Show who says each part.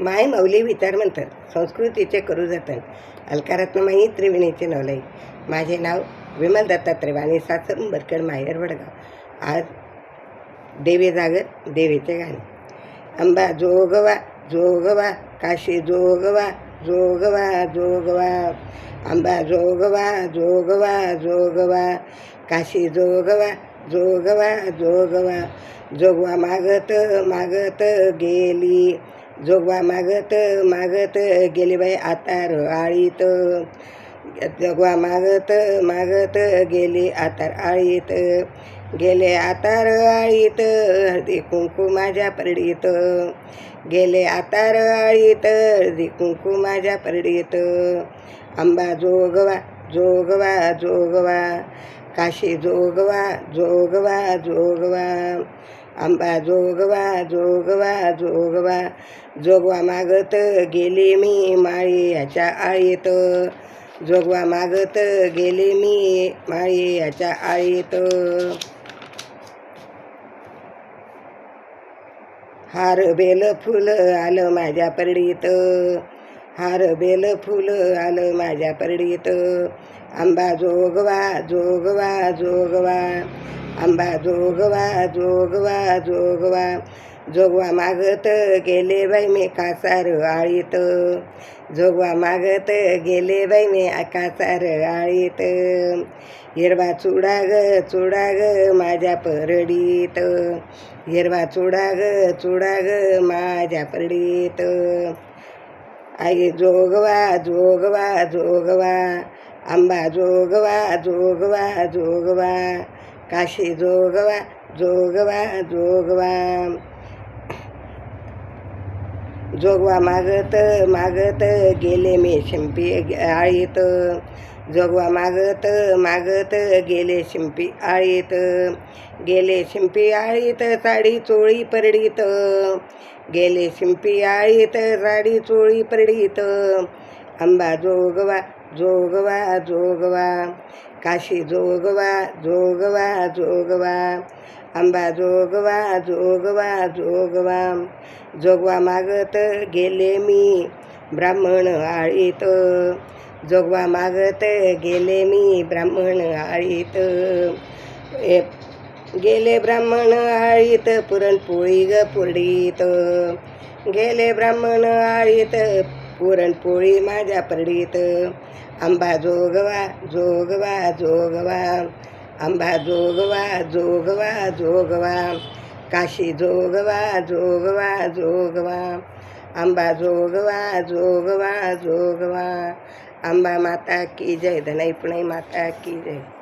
Speaker 1: माय मौली विचार म्हणतात. संस्कृतीचे करू जतन. अलकारात्ममाई त्रिवेणीचे नवलाई. माझे नाव विमल दत्तात्रय आणि सासर बरकड माहेर वडगाव. आज देवे जागर देवीचे गाणे. अंबा जोगवा जोगवा काशी जोगवा जोगवा जोगवा. अंबा जोगवा जोगवा जोगवा. काशी जोगवा जोगवा जोगवा. जोगवा मागत मागत गेली. जोगवा मागत मागत गेले बाई आतार आळीत जोगवा मागत मागत गेले आतार आळीत गेले आतार आळीत हळदी कुंकू माझ्या परडीत. गेले आतार आळीत हळदी कुंकू माझ्या परडीत. आंबा जोगवा जोगवा जोगवा काशी जोगवा जोगवा जोगवा आंबा जोगवा जोगवा जोगवा जोगवा मागत गेली मी माळी याच्या आळीत. जोगवा मागत गेली मी माळी याच्या आळीत. हार बेल फुल आलं माझ्या परडीत. हार बेल फुल आलं माझ्या परडीत. आंबा जोगवा जोगवा जोगवा आंबा जोगवा जोगवा जोगवा जोगवा मागत गेले बाई मी कासार आळीत. जोगवा मागत गेले बाई मी कासार आळीत. हिरवा चुडा ग चुडा ग माझ्या परडीत. हिरवा चुडा ग चुडा ग माझ्या परडीत. आई जोगवा जोगवा जोगवा. आंबा जोगवा जोगवा जोगवा. काशी जोगवा जोगवा जोगवा. जोगवा मागत मागत गेले मी शिंपी आळीत. जोगवा मागत मागत गेले शिंपी आळीत. गेले शिंपी आळीत साडी चोळी परडीत. गेले शिंपी आळीत साडी चोळी परडीत. आंबा जोगवा जोगवा जोगवा. काशी जोगवा जोगवा जोगवा. आंबा जोगवा जोगवा जोगवा. जोगवा मागत गेले मी ब्राह्मण आळीत. जोगवा मागत गेले मी ब्राह्मण आळीत. गेले ब्राह्मण आळीत पुरणपोळी ग पुरडीत. गेले ब्राह्मण आळीत पुरणपोळी माझ्या परडीत. आंबा जोगवा जोगवा जोगवा. आंबा जोगवा जोगवा जोगवा. काशी जोगवा जोगवा जोगवा. અંબા જોગવા જોગવા જોગવા. અંબા માતા કી જય ધનૈ પુણય માતા કી જય.